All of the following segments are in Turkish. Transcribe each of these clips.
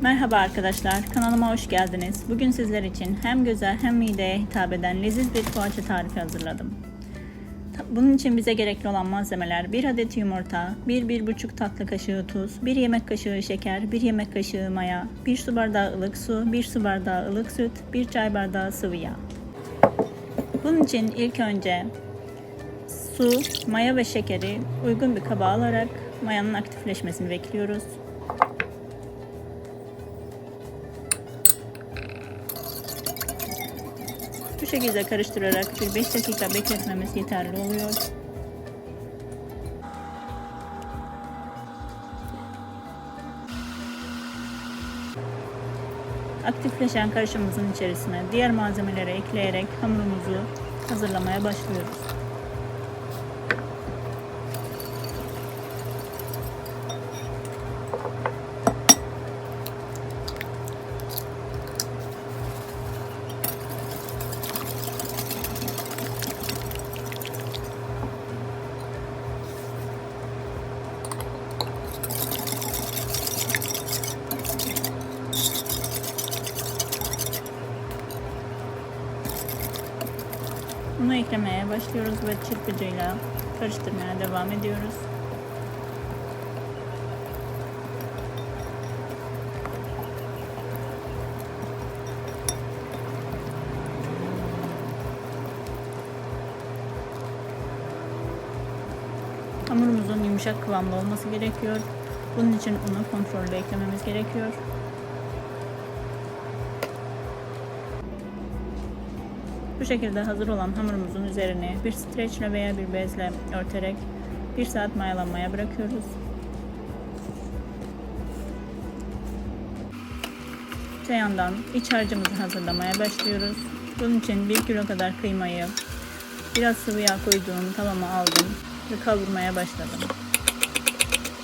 Merhaba arkadaşlar, kanalıma hoş geldiniz. Bugün sizler için hem göze hem mideye hitap eden leziz bir poğaça tarifi hazırladım. Bunun için bize gerekli olan malzemeler 1 adet yumurta, 1-1,5 tatlı kaşığı tuz, 1 yemek kaşığı şeker, 1 yemek kaşığı maya, 1 su bardağı ılık su, 1 su bardağı ılık süt, 1 çay bardağı sıvı yağ. Bunun için ilk önce su, maya ve şekeri uygun bir kaba alarak mayanın aktifleşmesini bekliyoruz. Bu şekilde karıştırarak bir 5 dakika bekletmemiz yeterli oluyor. Aktifleşen karışımımızın içerisine diğer malzemeleri ekleyerek hamurumuzu hazırlamaya başlıyoruz. Bunu eklemeye başlıyoruz ve çırpıcıyla karıştırmaya devam ediyoruz. Hamurumuzun yumuşak kıvamda olması gerekiyor. Bunun için unu kontrollü eklememiz gerekiyor. Bu şekilde hazır olan hamurumuzun üzerine bir streçle veya bir bezle örterek bir saat mayalanmaya bırakıyoruz. Öte yandan iç harcımızı hazırlamaya başlıyoruz. Bunun için 1 kilo kadar kıymayı biraz sıvı yağ koyduğum tavama aldım ve kavurmaya başladım.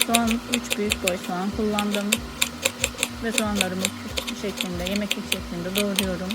Soğan 3 büyük boy soğan kullandım ve soğanlarımı şeklinde, yemeklik şeklinde doğruyorum.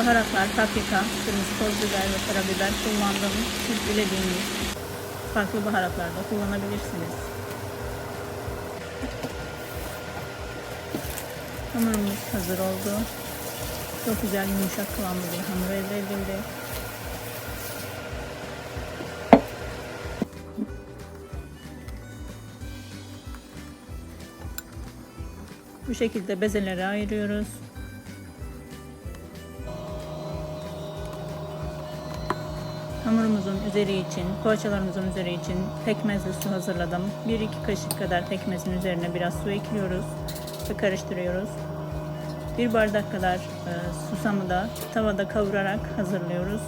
Baharatlar, paprika, kırmızı toz biber ve karabiber kullandım. Siz dilediğiniz farklı baharatlar da kullanabilirsiniz. Hamurumuz hazır oldu. Çok güzel yumuşak kıvamlı bir hamur elde edildi. Bu şekilde bezelere ayırıyoruz. Hamurumuzun üzeri için, poğaçalarımızın üzeri için pekmezli su hazırladım. 1-2 kaşık kadar pekmezin üzerine biraz su ekliyoruz ve karıştırıyoruz. Bir bardak kadar e, susamı da tavada kavurarak hazırlıyoruz.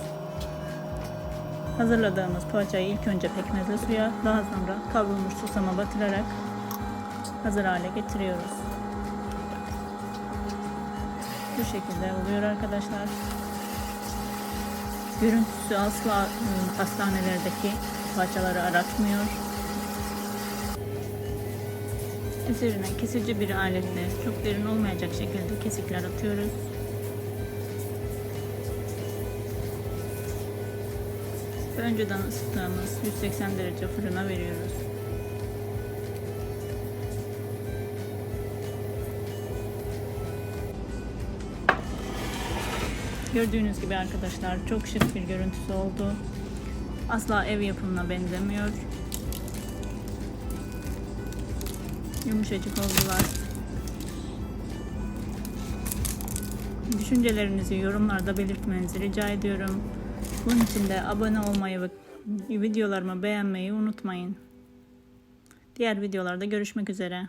Hazırladığımız poğaçayı ilk önce pekmezli suya, daha sonra kavrulmuş susama batırarak hazır hale getiriyoruz. Bu şekilde oluyor arkadaşlar. Görüntüsü asla ıı, hastanelerdeki parçaları aratmıyor. Üzerine kesici bir aletle çok derin olmayacak şekilde kesikler atıyoruz. Önceden ısıttığımız 180 derece fırına veriyoruz. Gördüğünüz gibi arkadaşlar çok şık bir görüntüsü oldu. Asla ev yapımına benzemiyor. Yumuşacık oldular. Düşüncelerinizi yorumlarda belirtmenizi rica ediyorum. Bunun için de abone olmayı ve videolarımı beğenmeyi unutmayın. Diğer videolarda görüşmek üzere.